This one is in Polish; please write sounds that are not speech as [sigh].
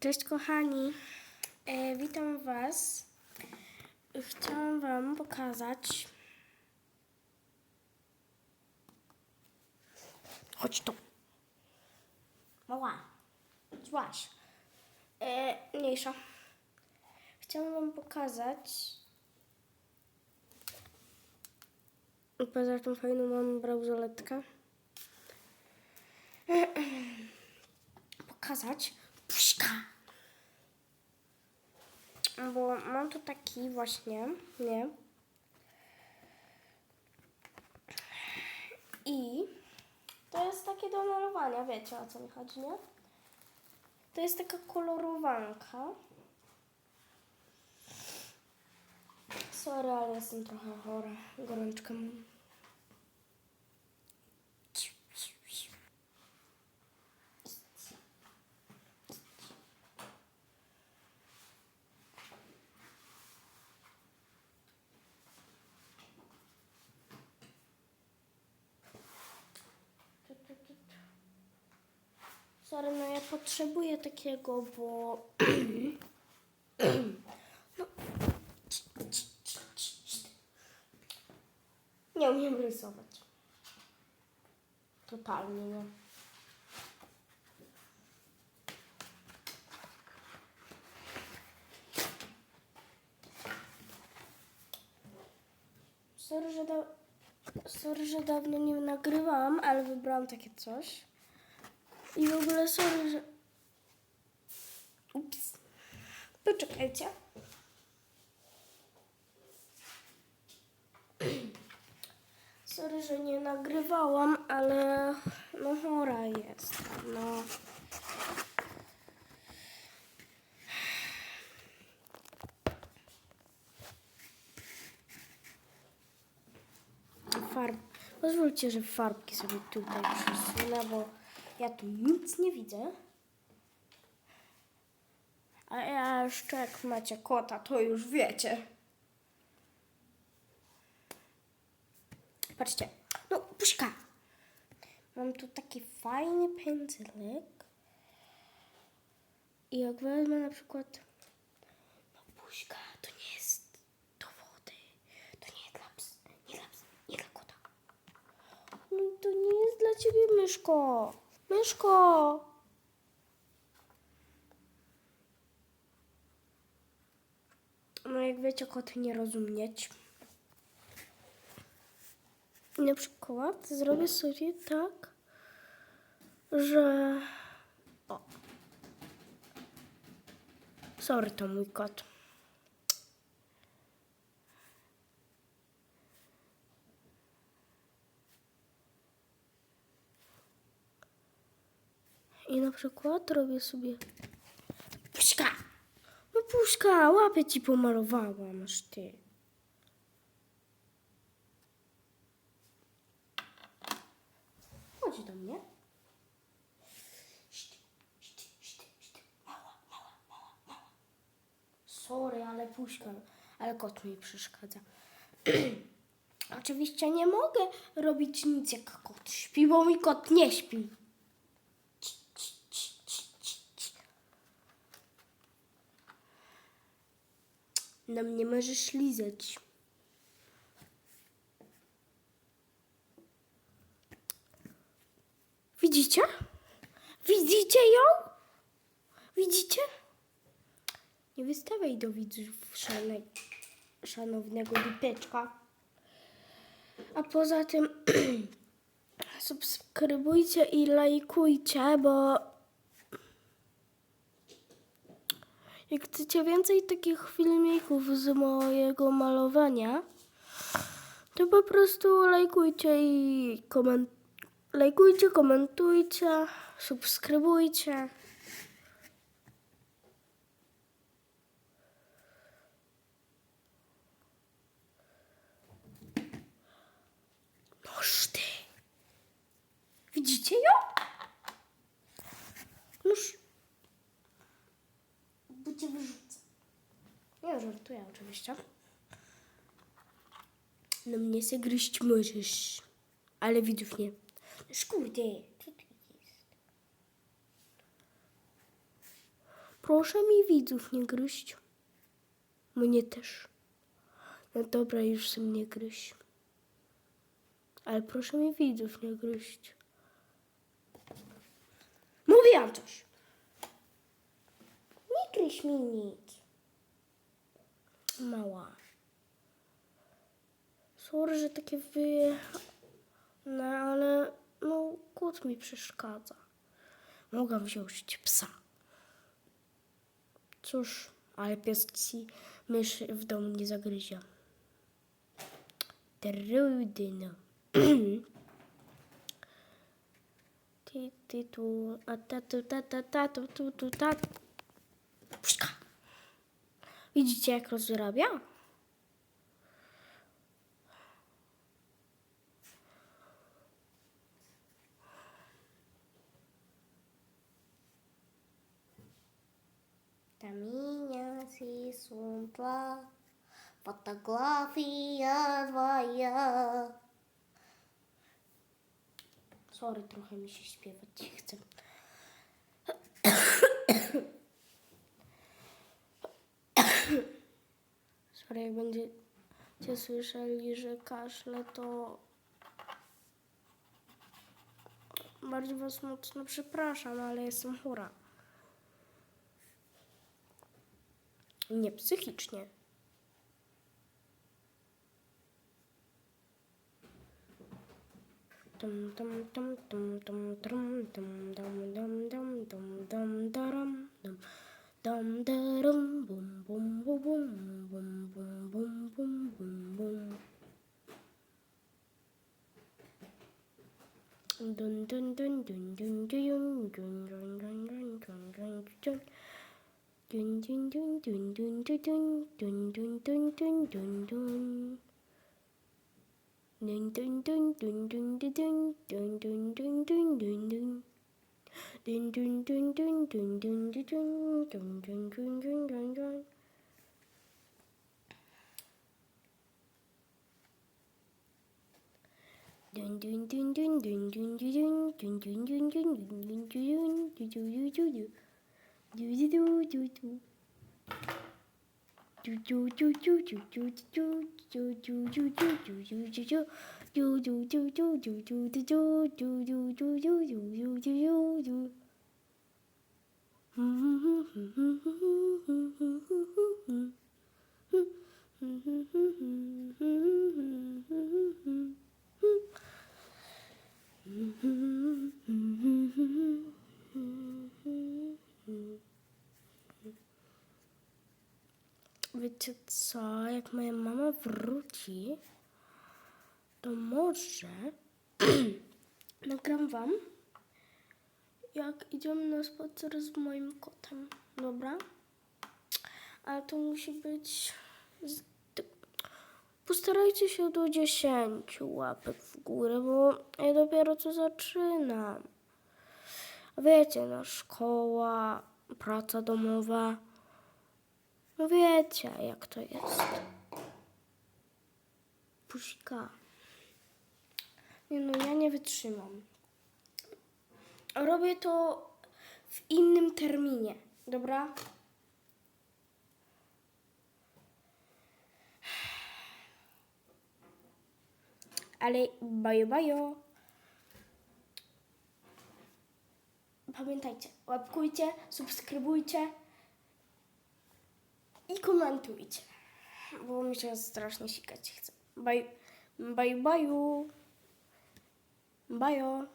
Cześć kochani, e, witam Was. Chciałam Wam pokazać. Chodź tu. Mała, złaś. E, mniejsza. Chciałam Wam pokazać. Poza tą fajną mam brauzoletkę. [clears throat] Pokazać puszka. Bo mam tu taki właśnie, nie? I to jest takie do malowania, wiecie o co mi chodzi, nie? To jest taka kolorowanka. Sorry, ale jestem trochę chora. Gorączkę mam. Sorry, no ja potrzebuję takiego, bo... [clears throat] no. Nie umiem rysować. Totalnie nie. Sorry, że, da... Sorry, że dawno nie nagrywałam, ale wybrałam takie coś. I w ogóle sorry, że... Ups. Poczekajcie. [clears throat] Sorry, że nie nagrywałam, ale no chora jest. No. Farb. Pozwólcie, że farbki sobie tutaj przesunę, bo ja tu nic nie widzę. A ja jeszcze jak macie kota, to już wiecie. Patrzcie. No, puszka. Mam tu taki fajny pędzelek. I jak wezmę na przykład... No, puszka, to nie jest do wody. To nie dla ps, nie dla ps, nie dla kota. No, to nie jest dla ciebie, myszko. Myszko. No, jak wiecie, koty nie rozumieć. Na przykład zrobię sobie tak, że. O. Sorry, to mój kot. I na przykład robię sobie. Puszka! No puszka, łapę ci pomalowałam, aż ty. Chodź do mnie. Mała, mała, mała, mała. Sorry, ale puszka, ale kot mi przeszkadza. [clears throat] Oczywiście nie mogę robić nic jak kot śpi, bo mi kot nie śpi. Ci, ci, ci, ci, ci, ci. Na mnie możesz lizać. Widzicie? Widzicie ją? Widzicie? Nie wystawiaj do widzów szalne, szanownego lipeczka. A poza tym [clears throat] subskrybujcie i lajkujcie, bo jak chcecie więcej takich filmików z mojego malowania, to po prostu lajkujcie i komentujcie. Lajkujcie, komentujcie, subskrybujcie. Noż ty. Widzicie ją? Noż. Bo cię wyrzucę. Nie żartuję oczywiście. No mnie se gryźć możesz. Ale widzów nie. Noż kurde, co tu jest? Proszę mi widzów nie gryźć. Mnie też. No dobra, już się mnie gryźć. Ale proszę mi widzów nie gryźć. Mówiłam coś. Nie gryź mi nic. Mała. Sorry, że takie wyje... No, ale no, kot mi przeszkadza. Mogłam wziąć psa. Cóż, ale pies ci mysz w domu nie zagryzie. Trudno. Ty, ty, tu, a ta, tu, ta, ta, ta, tu, tu, ta. Puszka. Widzicie, jak rozrabia? Kamienia si słońca, fotografia twoja. Sorry, trochę mi się śpiewać nie chcę. Sorry, jak będziecie słyszeli, że kaszle, to bardzo was mocno przepraszam, ale jestem chora. Nie psychicznie. Dum dum bum bum bum bum bum bum bum bum bum bum Dun dun dun dun dun dun dun dun dun dun dun dun dun Dun dun dun dun dun dun dun dun dun dun dun dun Dun dun dun dun dun dun dun dun dun dun dun dun Dun dun dun dun dun dun dun dun dun dun dun dun dun Dun dun dun dun dun dun dun dun dun dun dun dun dun dun dun dun dun dun do do do do do do do do do do do do do do do do do do do do do do do do do do do do do do do do do do Wiecie co, jak moja mama wróci, to może [clears throat] nagram wam, jak idziemy na spacer z moim kotem, dobra? Ale to musi być... Z... Postarajcie się do 10 łapek w górę, bo ja dopiero co zaczynam. Wiecie, no szkoła, praca domowa. No wiecie, jak to jest. Pusika. Nie no, ja nie wytrzymam. Robię to w innym terminie, dobra? Ale bajo, bajo. Pamiętajcie, łapkujcie, subskrybujcie i komentujcie, bo mi się strasznie sikać chce. Bye, bye, Bye all.